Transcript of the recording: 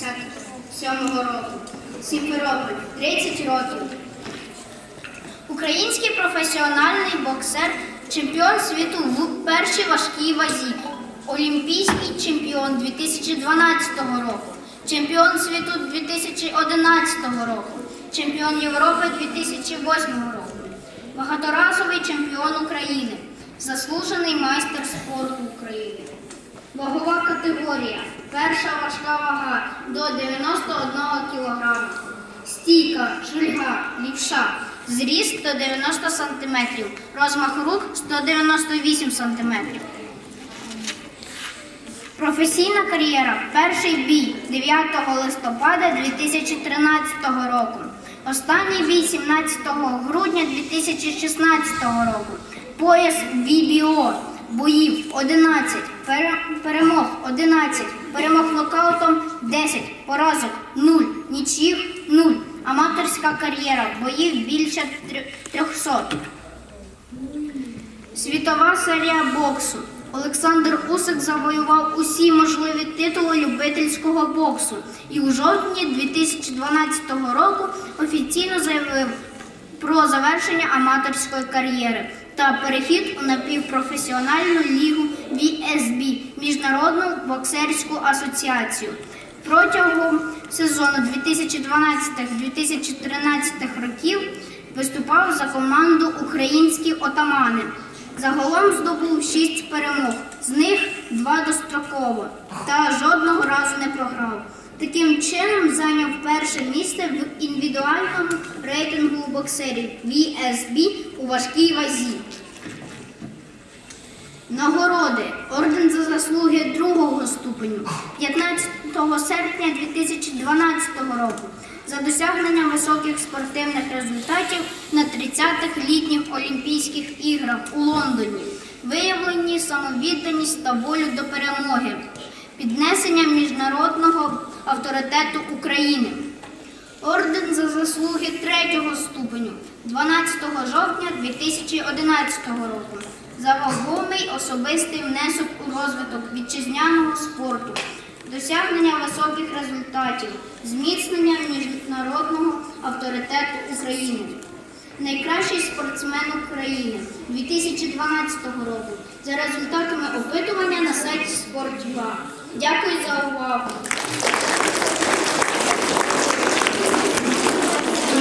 87 року. Сімферополь 30 років. Український професіональний боксер, чемпіон світу в першій важкій вазі, олімпійський чемпіон 2012 року, чемпіон світу 2011 року, чемпіон Європи 2008 року, багаторазовий чемпіон України, заслужений майстер спорту України. Вагова категорія. Перша важка вага до 91 кг. Стійка, шульга, лівша. Зріст 190 см. Розмах рук 198 см. Професійна кар'єра. Перший бій 9 листопада 2013 року. Останній бій 17 грудня 2016 року. Пояс VBO. Боїв 11, пере- перемог 11, перемог нокаутом 10, поразок 0, нічів 0. Аматорська кар'єра. Боїв більше трьох- 300. Світова серія боксу. Олександр Усик завоював усі можливі титули любительського боксу і у жовтні 2012 року офіційно заявив про завершення аматорської кар'єри та перехід у напівпрофесіональну лігу VSB – Міжнародну боксерську асоціацію. Протягом сезону 2012-2013 років виступав за команду Українські отамани. Загалом здобув шість перемог, з них два достроково, та жодного разу не програв. Таким чином зайняв перше місце в індивідуальному рейтингу боксерів VSB у важкій вазі. Нагороди. Орден за заслуги другого ступеню 15 серпня 2012 року за досягнення високих спортивних результатів на 30-х літніх Олімпійських іграх у Лондоні, виявлені самовідданість та волю до перемоги, піднесення міжнародного авторитету України. Заслуги третього ступеню 12 жовтня 2011 року за вагомий особистий внесок у розвиток вітчизняного спорту, досягнення високих результатів, зміцнення міжнародного авторитету України. Найкращий спортсмен України 2012 року за результатами опитування на сайті Спорт.ua. Дякую за увагу.